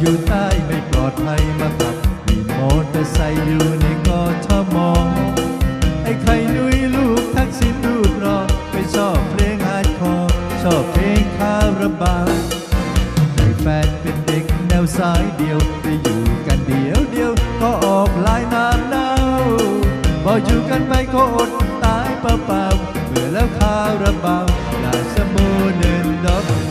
อยู่ใต้ไม่ปลอดภัยมาขับวินมอเตอร์ไซค์อยู่ในกทมอง ไอ้ใครนุ้ยลูกทักษิณรูปรอไม่ชอบเพลงฮาร์ดคอร์ชอบเพลงคาราบาวให้แฟนเป็นเด็กแนวสายเดียวได้อยู่กันเดียวเดียวก็ออกลายน้ำเน่าพออยู่กันไปก็อดตายเปล่าๆเบื่อแล้วคาราบาวน่าสมูเนินดอก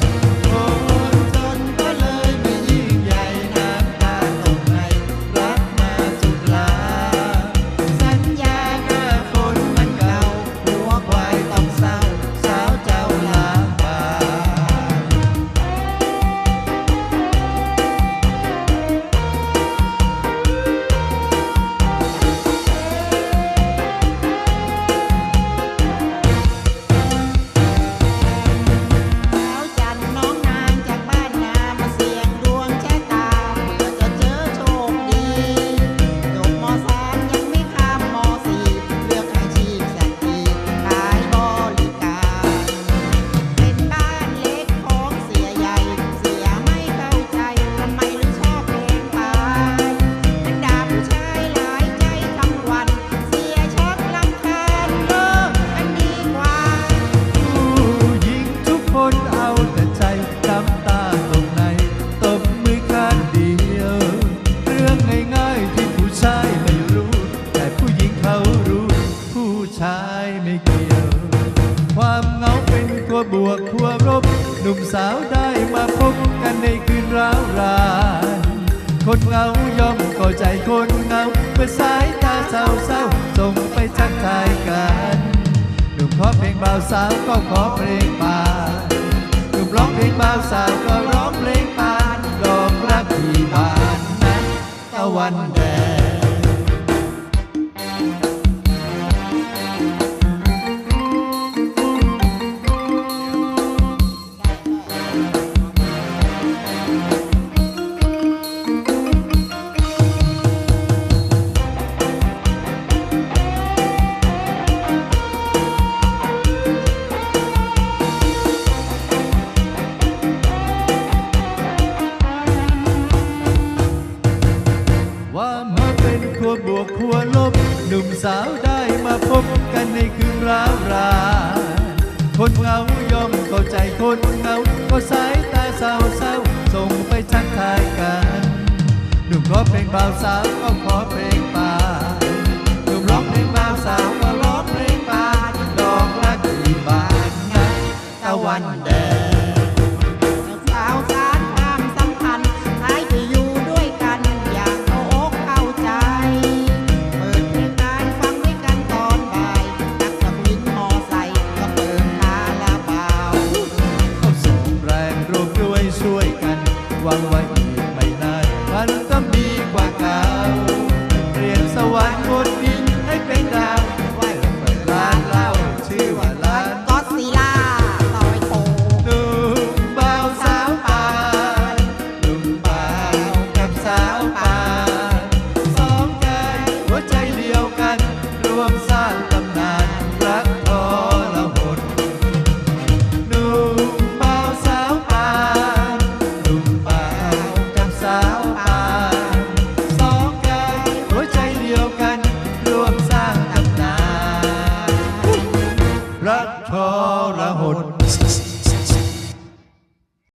สาวได้มาพบกันในคืนร้าวรานคนเงาย่อมเข้าใจคนเงาเมื่อสายตาเศร้าเศร้าๆส่งไปทักทายกันหนุ่มขอเพลงบ่าวสาวก็ขอเพลงป่านหนุ่มร้องเพลงบ่าวสาวก็ร้องเพลงป่านดอกรักที่บานนั้นตะวันแดง บวกขั้วลบ หนุ่มสาวได้มาพบกันในคืนร้าวรานคนเงายอมเข้าใจคนเงาก็สายตาเศร้าเศร้าส่งไปทักทายกัน หนุ่มขอเพลงบ่าวสาวก็ขอเพลงป่าหนุ่มร้องเพลงบ่าวสาวก็ร้องเพลงป่าดอกรักที่บานนั้นตะวันแด หวังไว้อีกไม่นานมันต้องดีกว่าเก่าเปลี่ยนสวรรค์บนดินให้เป็นดาวไว้เปิดร้านเหล้าชื่อว่าร้านก็อดซิลล่าต่อยโตหนุ่มบ่าวสาวป่านหนุ่มบ่าวกับสาวป่านสองใจหัวใจเดียวกันรวมสางต